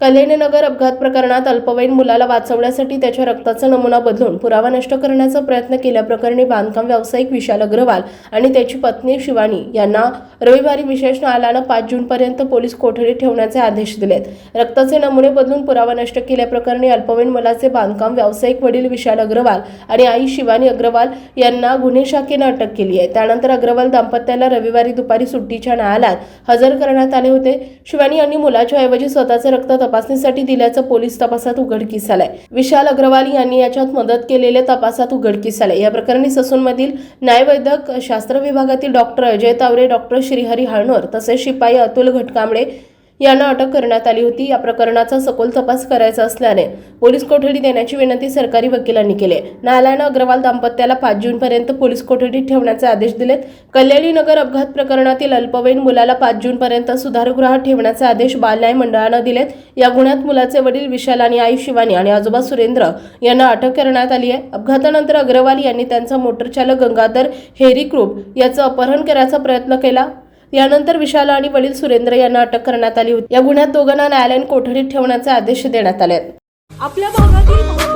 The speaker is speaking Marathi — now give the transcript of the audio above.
कल्याणनगर अपघात प्रकरणात अल्पवयीन मुलाला वाचवण्यासाठी त्याच्या रक्ताचा नमुना बदलून पुरावा नष्ट करण्याचा प्रयत्न केल्याप्रकरणी बांधकाम व्यावसायिक विशाल अग्रवाल आणि त्याची पत्नी शिवानी यांना रविवारी विशेष न्यायालयानं पाच जूनपर्यंत पोलीस कोठडीत ठेवण्याचे आदेश दिलेत. रक्ताचे नमुने बदलून पुरावा नष्ट केल्याप्रकरणी अल्पवयीन मुलाचे बांधकाम व्यावसायिक वडील विशाल अग्रवाल आणि आई शिवानी अग्रवाल यांना गुन्हे शाखेनं अटक केली आहे. त्यानंतर अग्रवाल दाम्पत्याला रविवारी दुपारी सुट्टीच्या न्यायालयात हजर करण्यात आले होते. शिवानी यांनी मुलाच्या ऐवजी स्वतःचे रक्त तपासणीसाठी दिल्याचं पोलीस तपासात उघडकीस आलंय. विशाल अग्रवाल यांनी याच्यात मदत केलेल्या तपासात उघडकीस आलंय. या प्रकरणी ससूनमधील न्यायवैद्यक शास्त्र विभागातील डॉक्टर अजय तावरे डॉक्टर श्रीहरी हळणोर तसेच शिपाई अतुल घटकांबळे यांना अटक करण्यात आली होती. या प्रकरणाचा सखोल तपास करायचा असल्याने पोलीस कोठडी देण्याची विनंती सरकारी वकिलांनी केली. न्यायालयानं अग्रवाल दाम्पत्याला पाच जूनपर्यंत पोलीस कोठडीत ठेवण्याचे आदेश दिलेत. कल्याणी नगर अपघात प्रकरणातील अल्पवयीन मुलाला पाच जूनपर्यंत सुधारगृहात ठेवण्याचे आदेश बालन्याय मंडळानं दिलेत. या गुन्ह्यात मुलाचे वडील विशाल आणि आई शिवानी आणि आजोबा सुरेंद्र यांना अटक करण्यात आली आहे. अपघातानंतर अग्रवाल यांनी त्यांचा मोटरचालक गंगाधर हेरी क्रूप याचं अपहरण करायचा प्रयत्न केला. यानंतर विशाल आणि वडील सुरेंद्र यांना अटक करण्यात आली होती. या गुन्ह्यात दोघांना न्यायालयीन कोठडीत ठेवण्याचे आदेश देण्यात आले आपल्या भागातील